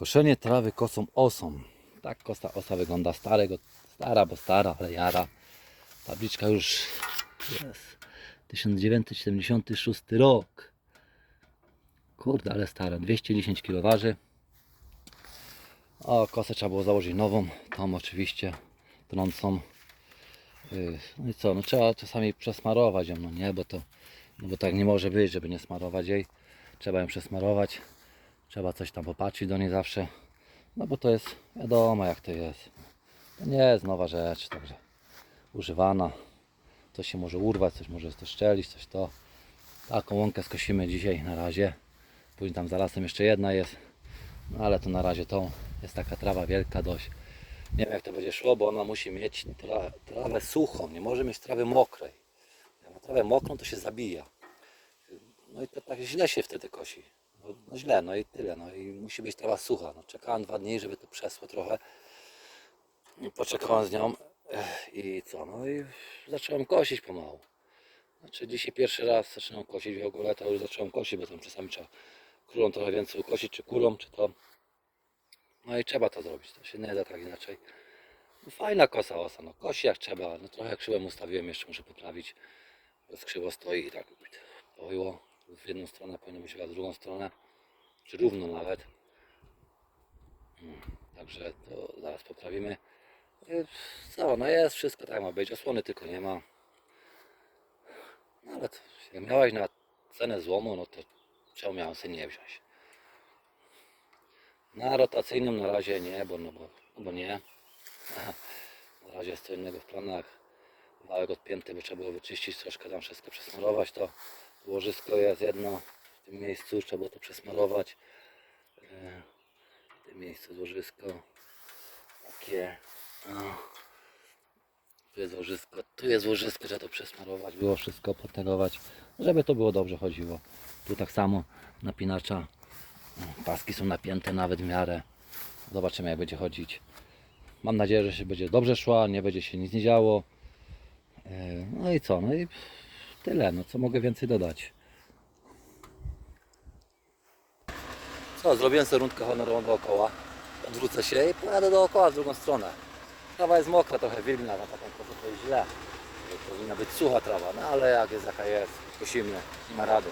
Koszenie trawy kosą osą. Tak kosa osa wygląda starego, stara, bo stara, ale jara. Tabliczka już jest. 1976 rok. Kurde, ale stara. 210 kg waży. O, kosę trzeba było założyć nową. Tą oczywiście trącą. Yy, No i co, no trzeba czasami przesmarować ją, no nie, bo to, no bo tak nie może być, żeby nie smarować jej. Trzeba ją przesmarować. Trzeba coś tam popatrzeć do niej zawsze. No bo to jest wiadomo jak to jest. To nie jest nowa rzecz, także używana. Coś się może urwać, coś może to szczelić, coś to. Taką łąkę skosimy dzisiaj na razie. Później tam za lasem jeszcze jedna jest. No ale to na razie tą jest taka trawa wielka dość. Nie wiem jak to będzie szło, bo ona musi mieć tra trawę suchą, nie może mieć trawy mokrej. Jak ma trawę mokrą, to się zabija. No i to tak źle się wtedy kosi. No, źle, no i tyle. No i musi być trawa sucha. No, czekałem dwa dni, żeby to przesło trochę. Poczekałem z nią i co, no i zacząłem kosić pomału. Znaczy dzisiaj pierwszy raz zaczynam kosić w ogóle, to już zacząłem kosić, bo tam czasami trzeba królą trochę więcej ukosić, czy kulą, czy to. No i trzeba to zrobić, to się nie da tak inaczej. No, fajna kosa osa, no kosi jak trzeba, no trochę krzyłem ustawiłem, jeszcze muszę poprawić. Bo krzywo stoi i tak połyło w jedną stronę, powinno być chyba w drugą stronę, czy równo nawet. Mm, Także to zaraz poprawimy. I Co, no jest wszystko tak ma być, osłony tylko nie ma. No ale jak miałeś na cenę złomu, no to czemu miałem sobie nie wziąć? Na rotacyjnym na razie nie, bo, no bo, no bo nie. Na razie jest co innego w planach. Wałek odpięty, by trzeba było wyczyścić troszkę, tam wszystko przesmarować. To łożysko jest jedno w tym miejscu, trzeba to przesmarować. E, W tym miejscu łożysko takie. O. Tu jest łożysko, tu jest łożysko, trzeba to przesmarować, było wszystko potegować, żeby to było dobrze chodziło. Tu tak samo napinacza, paski są napięte nawet w miarę. Zobaczymy jak będzie chodzić. Mam nadzieję, że się będzie dobrze szła, nie będzie się nic nie działo. E, No i co, no i tyle, no co mogę więcej dodać. Co, zrobiłem sobie rundkę honorową dookoła. Odwrócę się i pojadę dookoła w drugą stronę. Trawa jest mokra, trochę wilgna, na taką kosę to jest źle. Powinna być sucha trawa, no ale jak jest jaka jest, kosimy, nie ma rady.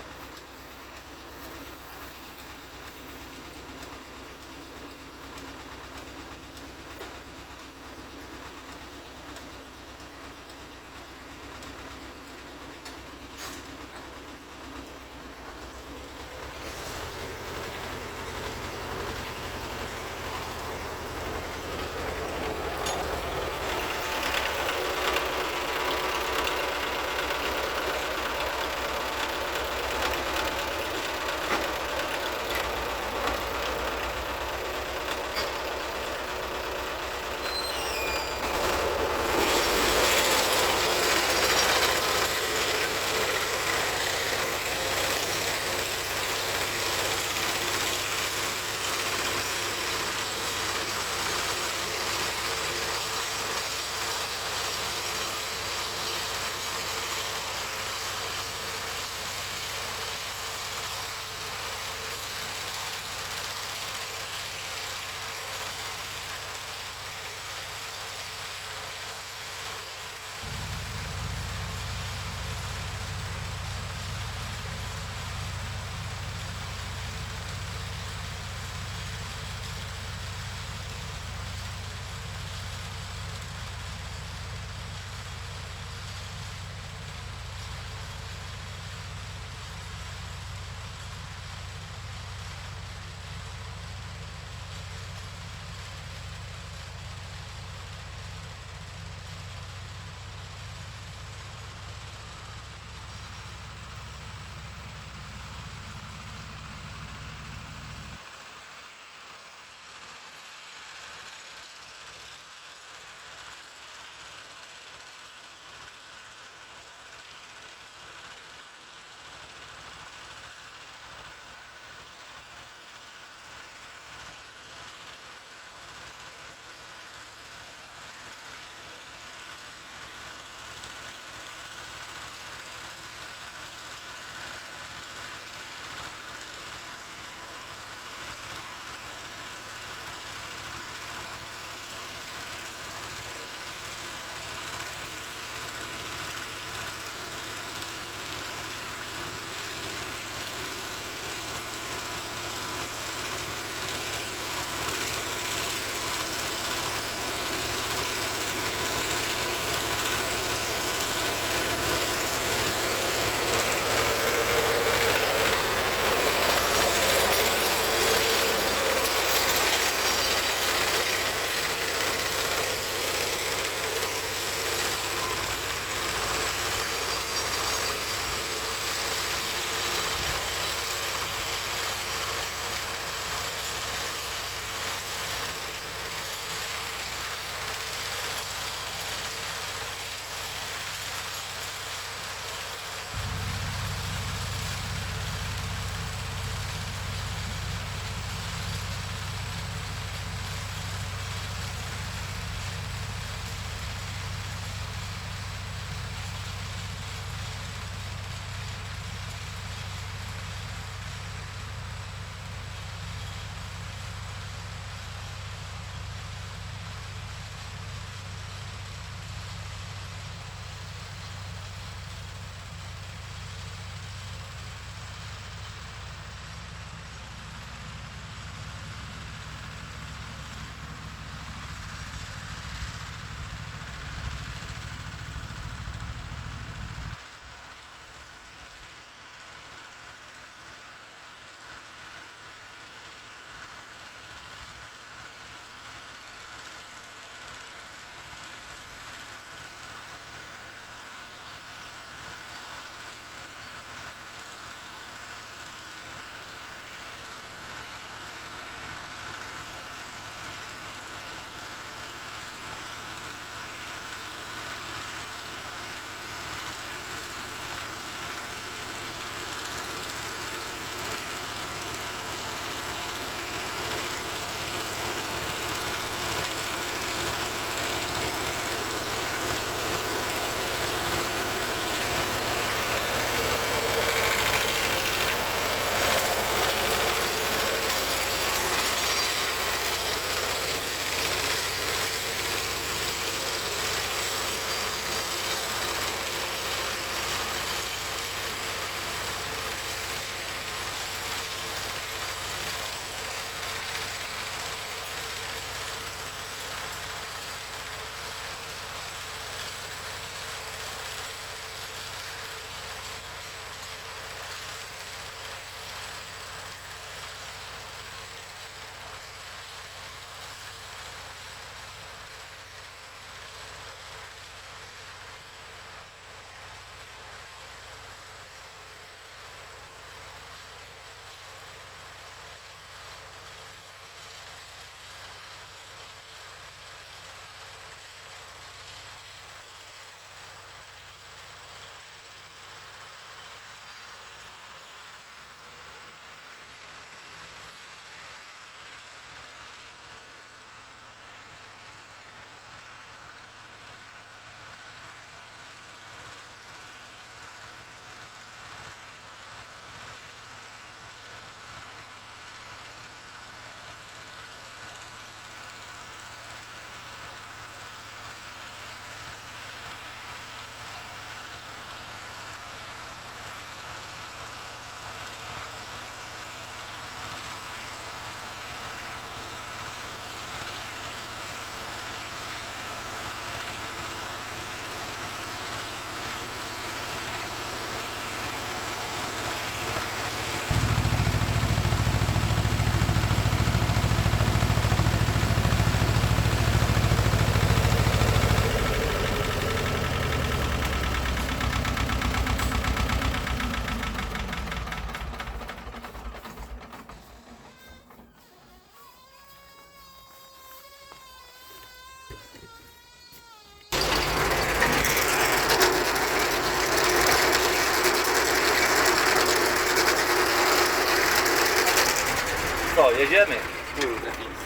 Jedziemy. Kurde, nic.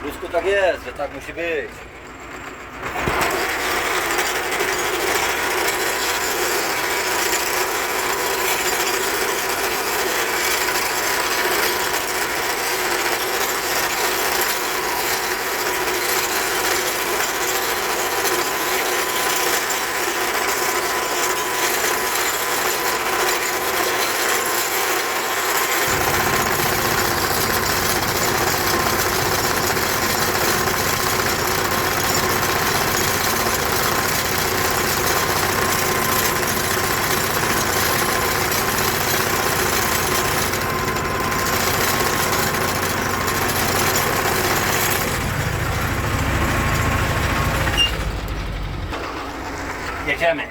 W Rusku tak jest, że tak musi być. Jedziemy.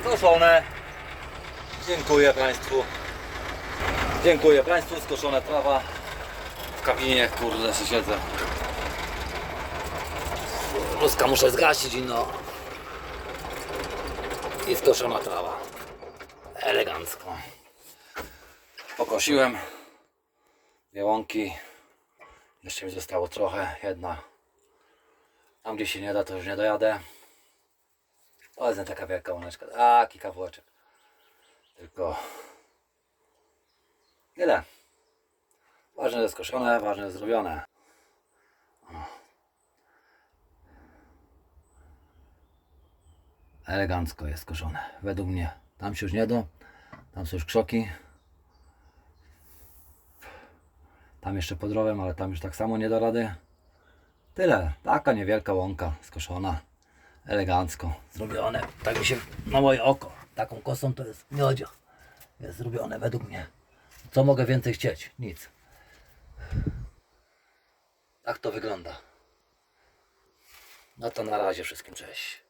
Skoszone. Dziękuję Państwu. Dziękuję Państwu. Skoszona trawa. W kabinie, kurde, się siedzę. Ruska muszę zgasić i no. I skoszona trawa. Elegancko. Pokosiłem. Dwie łąki. Jeszcze mi zostało trochę. Jedna. Tam gdzie się nie da, to już nie dojadę. To jest taka wielka łączka. Taki kawałeczek. Tylko tyle. Ważne jest skoszone, ważne jest zrobione. Elegancko jest skoszone. Według mnie. Tam się już nie da. Tam są już krzoki. Tam jeszcze pod rowem, ale tam już tak samo nie da rady. Tyle. Taka niewielka łąka skoszona. Elegancko zrobione. Tak mi się na moje oko. Taką kosą to jest miodzio. Jest zrobione według mnie. Co mogę więcej chcieć? Nic. Tak to wygląda. No to na razie wszystkim cześć.